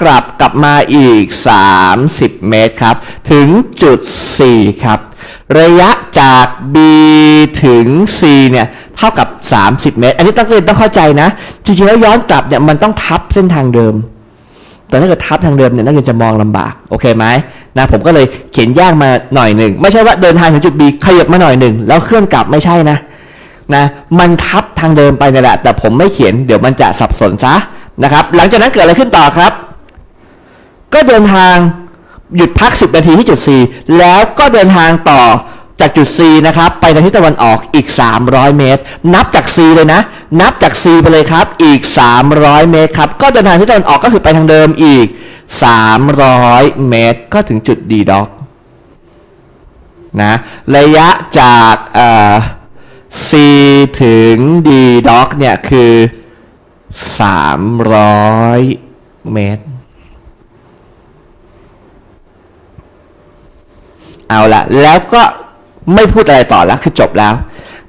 กลับกลับมาอีก 30 เมตรครับ ถึงจุด C ครับ ระยะจาก B ถึง C เนี่ยเท่ากับ 30 เมตร อันนี้ต้องเรียนต้องเข้าใจนะ จริงๆแล้วย้อนกลับเนี่ยมันต้องทับเส้นทางเดิม แต่ถ้าเกิดทับทางเดิมเนี่ยนักเรียนจะมองลำบาก โอเคไหมนะผมก็เลยเขียนแยกมาหน่อยหนึ่ง ไม่ใช่ว่าเดินทางถึงจุด B ขยับมาหน่อยหนึ่งแล้วเคลื่อนกลับไม่ใช่นะนะมันทับทางเดิมไปนี่แหละ แต่ผมไม่เขียนเดี๋ยวมันจะสับสนซะนะครับ หลังจากนั้นเกิดอะไรขึ้นต่อครับ ก็เดินทางหยุดพัก 10 นาทีที่จุด C แล้วก็เดินทางต่อจากจุด C นะครับ ไปทางทิศตะวันออกอีก 300 เมตร นับจาก C เลยนะ นับจาก C ไปเลยครับ อีก 300 เมตรครับ ก็เดินทางทิศตะวันออกก็คือไปทางเดิมอีก 300 เมตร ก็ถึงจุด D dock นะ ระยะจากเอ่อ C ถึง D dock เนี่ยคือ 300 เมตร เอาละแล้วก็ไม่พูดอะไรต่อแล้วคือจบแล้ว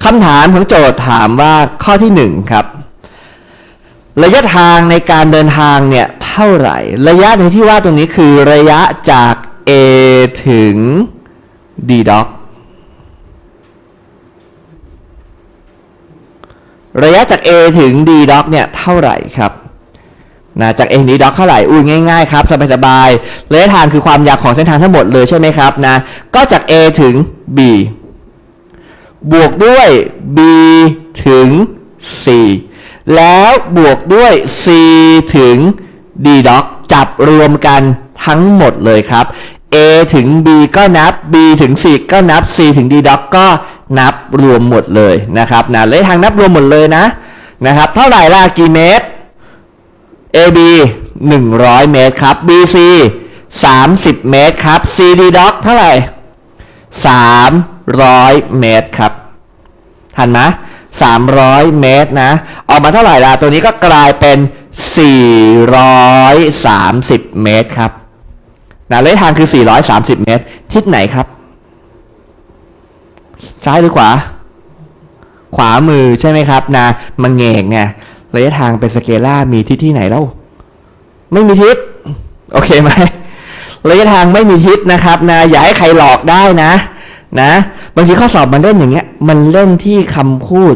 คำถามของโจทย์ถามว่าข้อที่หนึ่งครับ ระยะทางในการเดินทางเนี่ยเท่าไหร่ ระยะในที่ว่าตรงนี้คือระยะจาก A ถึง D dock ระยะจาก A ถึง D dock เนี่ยเท่าไหร่ครับ นะจาก A ถึง D dock เท่าไหร่อุ้ยง่ายๆครับสบายๆระยะทางคือความยาวของเส้นทางทั้งหมดเลยใช่ไหมครับนะก็จาก A ถึง B บวกด้วย B ถึง C แล้วบวกด้วย C ถึง D dock จับรวมกันทั้งหมดเลยครับ A ถึง B ก็นับ B ถึง C ก็นับ C ถึง D dock ก็นับรวมหมดเลยนะครับนะเลยทางนับรวมหมดเลยนะนะครับ เท่าไหร่ล่ะกี่เมตร AB 100 เมตรครับ BC 30 เมตรครับ CD doc เท่าไหร่ 300 เมตรครับทันไหม300 เมตรนะ ออกมาเท่าไหร่ล่ะ ตัวนี้ก็กลายเป็น 430 เมตรครับนะระยะทางคือ 430 เมตร ทิศไหนครับ ซ้ายหรือขวา ขวามือใช่ไหมครับนะมันเงงไง ระยะทางเป็นสเกล่ามีที่ที่ไหนเล่าไม่มีทิศโอเคไหมระยะทางไม่มีทิศนะครับนะอย่าให้ใครหลอกได้นะ นะบางทีข้อสอบมันเล่นอย่างเงี้ย มันเล่นที่คำพูด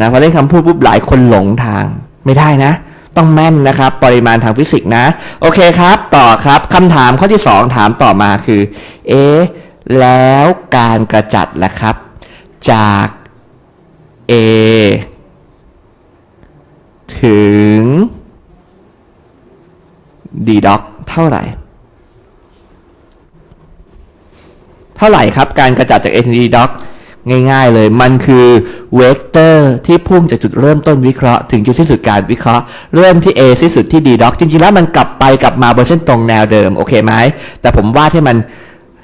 นะพอเล่นคำพูดปุ๊บหลายคนหลงทางไม่ได้นะ ต้องแม่นนะครับ ปริมาณทางฟิสิกส์นะ โอเคครับ ต่อครับคำถามข้อที่ 2 ถามต่อมาคือเอ๊ะแล้วการกระจัดล่ะครับ จาก A ถึง D dock เท่าไหร่ เท่าไหร่ครับ การกระจัดจาก A ถึง D doc ง่ายๆเลยมันคือเวกเตอร์ที่พุ่งจากจุดเริ่มต้นวิเคราะห์ถึงจุดสิ้นสุดการวิเคราะห์ เริ่มที่ A สิ้นสุดที่ D doc จริงๆแล้วมันกลับไปกลับมาบนเส้นตรงแนวเดิม โอเคไหมแต่ผมวาดให้มัน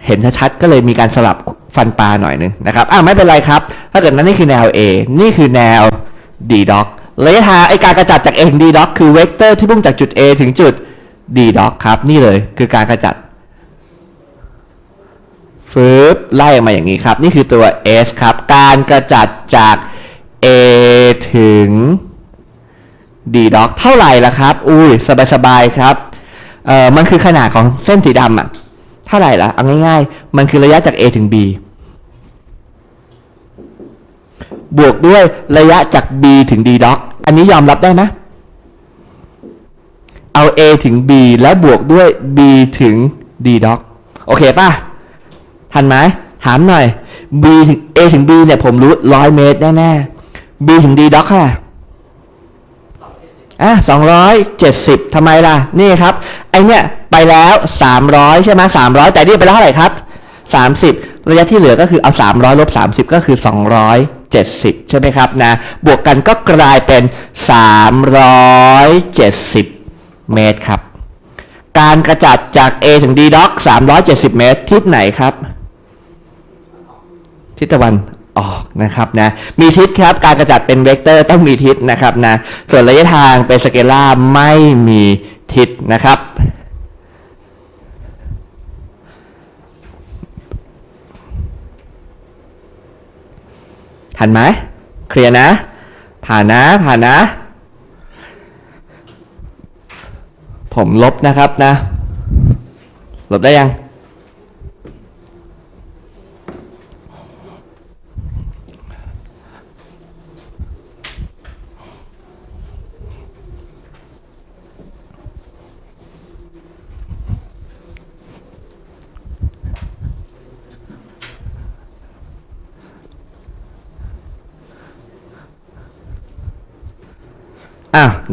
เห็นชัดๆก็เลยมีการสลับฟันปลาหน่อยนึงนะครับอ่าไม่เป็นไรครับ ถ้าเกิดนั้นนี่คือแนว A นี่คือแนว D doc ระยะทางไอการกระจัดจาก A ถึง D dock คือเวกเตอร์ที่พุ่งจากจุด A ถึงจุด D dock ครับ นี่เลยคือการกระจัดฟืบไล่ออกมาอย่างนี้ครับ นี่คือตัว S ครับ การกระจัดจาก A ถึง D dock เท่าไหร่ล่ะครับ อุ้ยสบายๆครับเอ่อมันคือขนาดของเส้นสีดำอะเท่าไหร่ล่ะเอาง่ายๆ มันคือระยะจาก A ถึง B บวกด้วยระยะจาก B ถึง D dock อั อันนี้ยอมรับได้ไหมเอา A ถึง B แล้วบวกด้วย B ถึง D dock โอเคป่ะ ทันไหมถามหน่อย B ถึง A ถึง B เนี่ยผมรู้ร้อยเมตรแน่ๆ B ถึง D dock เท่าไหร่อะสองร้อยเจ็ดสิบทำไมล่ะ นี่ครับ ไอเนี่ยไปแล้วสามร้อยใช่ไหมสามร้อยแต่นี่ไปแล้วเท่าไหร่ครับสามสิบระยะที่เหลือก็คือเอาสามร้อยลบสามสิบก็คือสองร้อย เจ็ดสิบใช่ไหมครับนะ บวกกันก็กลายเป็นสามร้อยเจ็ดสิบเมตรครับ การกระจัดจาก A ถึง D dock 370 เมตร ทิศไหนครับ ทิศตะวันออกนะครับนะ มีทิศครับ การกระจัดเป็นเวกเตอร์ต้องมีทิศนะครับนะ ส่วนระยะทางเป็นสเกลาร์ไม่มีทิศนะครับ ทันไหมเคลียร์นะ ผ่านนะผ่านนะ ผมลบนะครับนะ ลบได้ยัง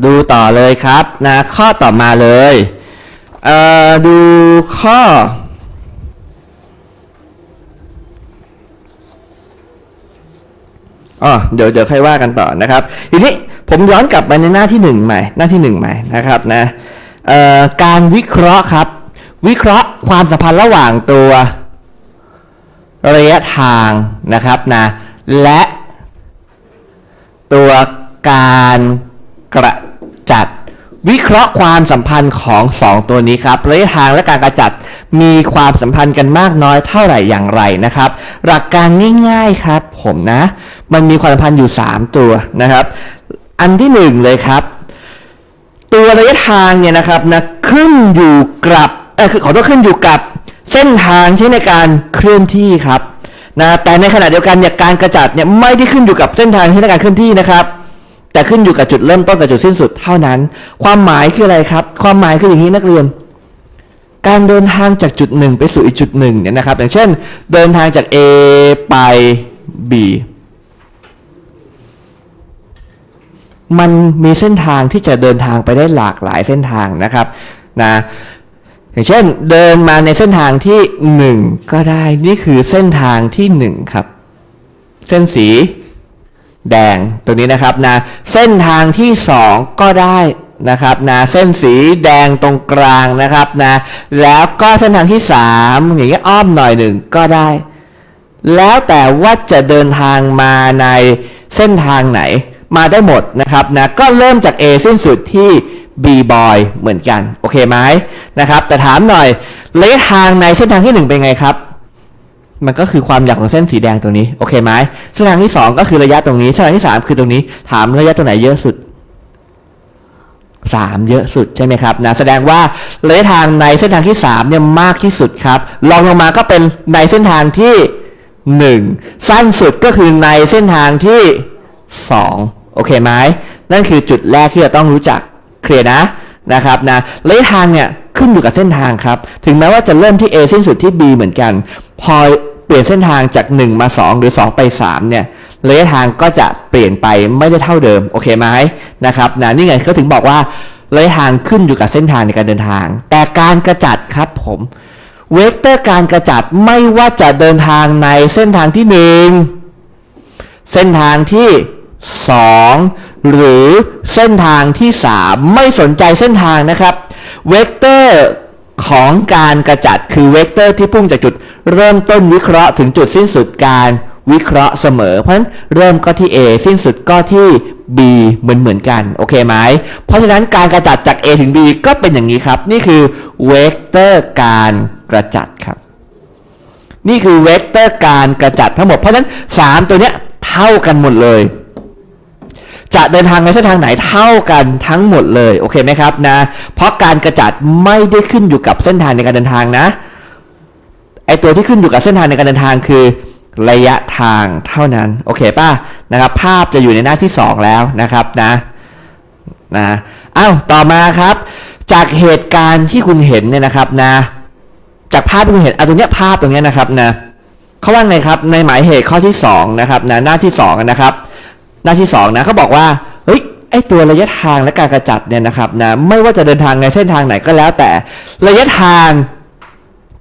ดูต่อเลยครับนะข้อต่อมาเลยเอ่อดูข้อ อ๋อเดี๋ยวเดี๋ยวค่อยว่ากันต่อนะครับ ทีนี้ผมย้อนกลับไปในหน้าที่หนึ่งใหม่ หน้าที่หนึ่งใหม่นะครับนะการวิเคราะห์ครับ วิเคราะห์ความสัมพันธ์ระหว่างตัวระยะทางนะครับนะและตัวการกระ จัด วิเคราะห์ความสัมพันธ์ของสองตัวนี้ครับระยะทางและการกระจัดมีความสัมพันธ์กันมากน้อยเท่าไหร่อย่างไรนะครับ หลักการง่ายๆครับ ผมนะ มันมีความสัมพันธ์อยู่ 3 ตัวนะครับ อันที่หนึ่งเลยครับ ตัวระยะทางเนี่ยนะครับนะขึ้นอยู่กับเออคือขอโทษขึ้นอยู่กับเส้นทางใช้ในการเคลื่อนที่ครับนะแต่ในขณะเดียวกันเนี่ยการกระจัดเนี่ยไม่ได้ขึ้นอยู่กับเส้นทางใช้ในการเคลื่อนที่นะครับ แต่ขึ้นอยู่กับจุดเริ่มต้นกับจุดสิ้นสุดเท่านั้น ความหมายคืออะไรครับ ความหมายคืออย่างนี้นักเรียน การเดินทางจากจุดหนึ่งไปสู่อีกจุดหนึ่งเนี่ยนะครับ อย่างเช่น เดินทางจาก A ไป B มันมีเส้นทางที่จะเดินทางไปได้หลากหลายเส้นทางนะครับนะอย่างเช่น เดินมาในเส้นทางที่หนึ่งก็ได้นี่คือเส้นทางที่หนึ่งครับ เส้นสี แดงตรงนี้นะครับนะเส้นทางที่สองก็ได้นะครับนะเส้นสีแดงตรงกลางนะครับนะแล้วก็เส้นทางที่สามอย่างเงี้ยอ้อมหน่อยหนึ่งก็ได้ แล้วแต่ว่าจะเดินทางมาในเส้นทางไหนมาได้หมดนะครับนะก็เริ่มจาก A สิ้นสุดที่ B boy เหมือนกัน โอเคไหมนะครับ แต่ถามหน่อยระยะทางในเส้นทางที่ 1 เป็นไงครับ มันก็คือความยาวของเส้นสีแดงตรงนี้ โอเคไหมเส้นทางที่2ก็คือระยะตรงนี้เส้นทางที่3คือตรงนี้ ถามระยะตัวไหนเยอะสุด3เยอะสุดใช่ไหมครับนะแสดงว่าระยะทางในเส้นทางที่3เนี่ยมากที่สุดครับลองลงมาก็เป็นในเส้นทางที่1สั้นสุดก็คือในเส้นทางที่2โอเคไหมนั่นคือจุดแรกที่เราต้องรู้จักเคลียร์นะนะครับนะระยะทางเนี่ย ขึ้นอยู่กับเส้นทางครับ ถึงแม้ว่าจะเริ่มที่ A สิ้นสุดที่ B เหมือนกัน พอเปลี่ยนเส้นทางจาก 1 มา 2 หรือ 2 ไป 3 เนี่ยระยะทางก็จะเปลี่ยนไปไม่ได้เท่าเดิม โอเคไหมนะครับนะนี่ไงเขาถึงบอกว่าระยะทางขึ้นอยู่กับเส้นทางในการเดินทาง แต่การกระจัดครับผมเวกเตอร์การกระจัดไม่ว่าจะเดินทางในเส้นทางที่หนึ่งเส้นทางที่ 2 หรือเส้นทางที่ 3 ไม่สนใจเส้นทางนะครับเวกเตอร์ อร์ของการกระจัดคือเวกเตอร์ที่พุ่งจากจุดเริ่มต้นวิเคราะห์ถึงจุดสิ้นสุดการวิเคราะห์เสมอ เพราะฉะนั้นเริ่มก็ที่ A สิ้นสุดก็ที่ B เหมือนเหมือนกัน โอเคไหม เพราะฉะนั้นการกระจัดจาก A ถึง B ก็เป็นอย่างนี้ครับ นี่คือเวกเตอร์การกระจัดครับ นี่คือเวกเตอร์การกระจัดทั้งหมด เพราะฉะนั้น 3 ตัวเนี้ยเท่ากันหมดเลย จะเดินทางในเส้นทางไหนเท่ากันทั้งหมดเลยโอเคไหมครับนะเพราะการกระจัดไม่ได้ขึ้นอยู่กับเส้นทางในการเดินทางนะไอตัวที่ขึ้นอยู่กับเส้นทางในการเดินทางคือระยะทางเท่านั้นโอเคป่ะนะครับภาพจะอยู่ในหน้าที่ 2 แล้วนะครับนะนะอ้าวต่อมาครับ จากเหตุการณ์ที่คุณเห็นเนี่ยนะครับนะจากภาพที่คุณเห็นเอาตรงเนี้ยภาพตรงเนี้ยนะครับนะเขาว่าไงครับในหมายเหตุข้อที่2นะครับนะหน้าที่2นะครับ หน้าที่2นะเขาบอกว่าเฮ้ยไอตัวระยะทางและการกระจัดเนี่ยนะครับนะไม่ว่าจะเดินทางในเส้นทางไหนก็แล้ว แต่ระยะทาง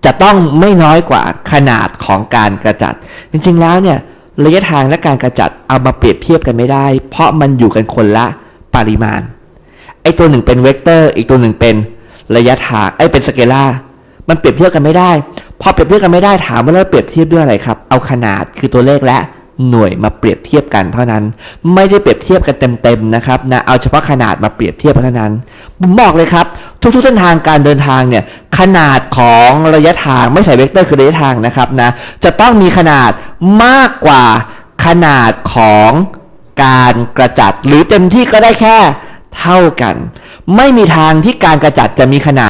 จะต้องไม่น้อยกว่าขนาดของการกระจัด จริงๆแล้วเนี่ยระยะทางและการกระจัดเอามาเปรียบเทียบกันไม่ได้ เพราะมันอยู่กันคนละปริมาณไอตัวหนึ่งเป็นเวกเตอร์ อีกตัวหนึ่งเป็นระยะทางไอเป็นสเกลามันเปรียบเทียบกันไม่ได้ พอเปรียบเทียบกันไม่ได้ถามว่าเราเปรียบเทียบด้วยอะไรครับ เอาขนาดคือตัวเลขและ หน่วยมาเปรียบเทียบกันเท่านั้น ไม่ได้เปรียบเทียบกันเต็มๆนะครับนะเอาเฉพาะขนาดมาเปรียบเทียบเท่านั้นผมบอกเลยครับ ทุกๆเส้นทางการเดินทางเนี่ยขนาดของระยะทางไม่ใส่เวกเตอร์คือระยะทางนะครับนะจะต้องมีขนาดมากกว่าขนาดของการกระจัดหรือเต็มที่ก็ได้แค่เท่ากัน ไม่มีทางที่การกระจัดจะมีขนาด